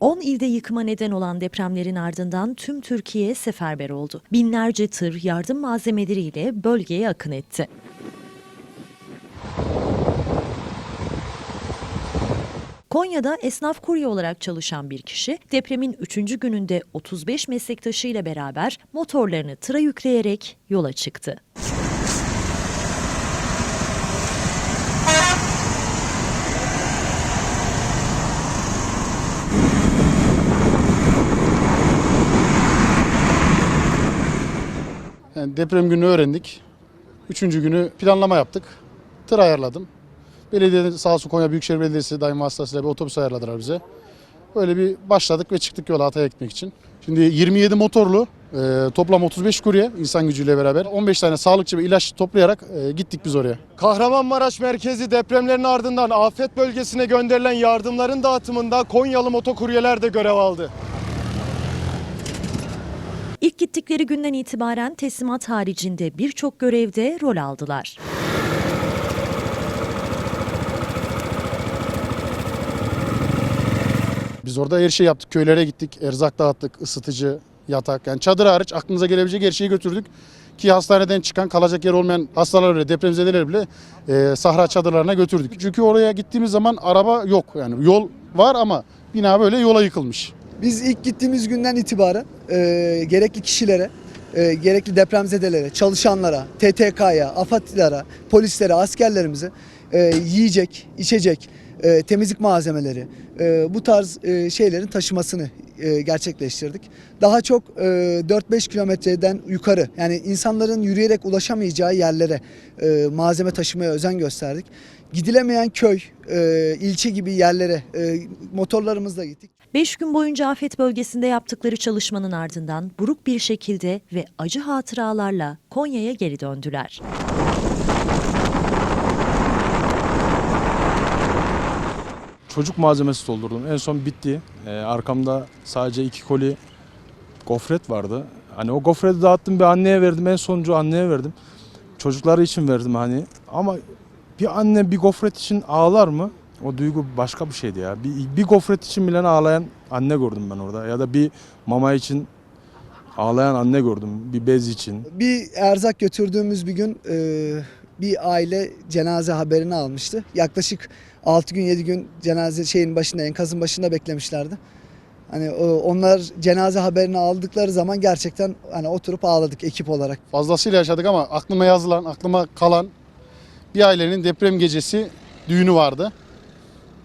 10 ilde yıkıma neden olan depremlerin ardından tüm Türkiye seferber oldu. Binlerce tır yardım malzemeleriyle bölgeye akın etti. Konya'da esnaf kurye olarak çalışan bir kişi depremin 3. gününde 35 meslektaşıyla beraber motorlarını tıra yükleyerek yola çıktı. Deprem günü öğrendik. Üçüncü günü planlama yaptık. Tır ayarladım. Belediye sağ olsun Konya Büyükşehir Belediyesi daima vasıtasıyla bir otobüs ayarladılar bize. Böyle bir başladık ve çıktık yola Hatay'a gitmek için. Şimdi 27 motorlu, e, toplam 35 kurye insan gücüyle beraber 15 tane sağlıkçı ve ilaç toplayarak e, gittik biz oraya. Kahramanmaraş merkezi depremlerin ardından afet bölgesine gönderilen yardımların dağıtımında Konyalı motokuryeler de görev aldı. İlk gittikleri günden itibaren teslimat haricinde birçok görevde rol aldılar. Biz orada her şey yaptık. Köylere gittik, erzak dağıttık, ısıtıcı, yatak. Yani çadır hariç aklınıza gelebilecek her şeyi götürdük. Ki hastaneden çıkan kalacak yer olmayan hastalar bile, depremzedeler bile e, sahra çadırlarına götürdük. Çünkü oraya gittiğimiz zaman araba yok. Yani yol var ama bina böyle yola yıkılmış. Biz ilk gittiğimiz günden itibaren e, gerekli kişilere, e, gerekli depremzedelere, çalışanlara, TTK'ya, AFAD'lara, polislere, askerlerimize e, yiyecek, içecek, e, temizlik malzemeleri, e, bu tarz e, şeylerin taşımasını e, gerçekleştirdik. Daha çok e, 4-5 kilometreden yukarı yani insanların yürüyerek ulaşamayacağı yerlere e, malzeme taşımaya özen gösterdik. Gidilemeyen köy, e, ilçe gibi yerlere e, motorlarımızla gittik. 5 gün boyunca afet bölgesinde yaptıkları çalışmanın ardından buruk bir şekilde ve acı hatıralarla Konya'ya geri döndüler. çocuk malzemesi doldurdum. En son bitti. Ee, arkamda sadece iki koli gofret vardı. Hani o gofreti dağıttım bir anneye verdim. En sonuncu anneye verdim. Çocukları için verdim hani. Ama bir anne bir gofret için ağlar mı? O duygu başka bir şeydi ya. Bir, bir gofret için bile ağlayan anne gördüm ben orada. Ya da bir mama için ağlayan anne gördüm. Bir bez için. Bir erzak götürdüğümüz bir gün e, bir aile cenaze haberini almıştı. Yaklaşık 6 gün 7 gün cenaze şeyin başında enkazın başında beklemişlerdi. Hani o- onlar cenaze haberini aldıkları zaman gerçekten hani oturup ağladık ekip olarak. Fazlasıyla yaşadık ama aklıma yazılan, aklıma kalan bir ailenin deprem gecesi düğünü vardı.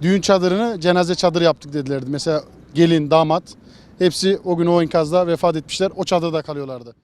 Düğün çadırını cenaze çadırı yaptık dedilerdi. Mesela gelin, damat hepsi o gün o enkazda vefat etmişler. O çadırda kalıyorlardı.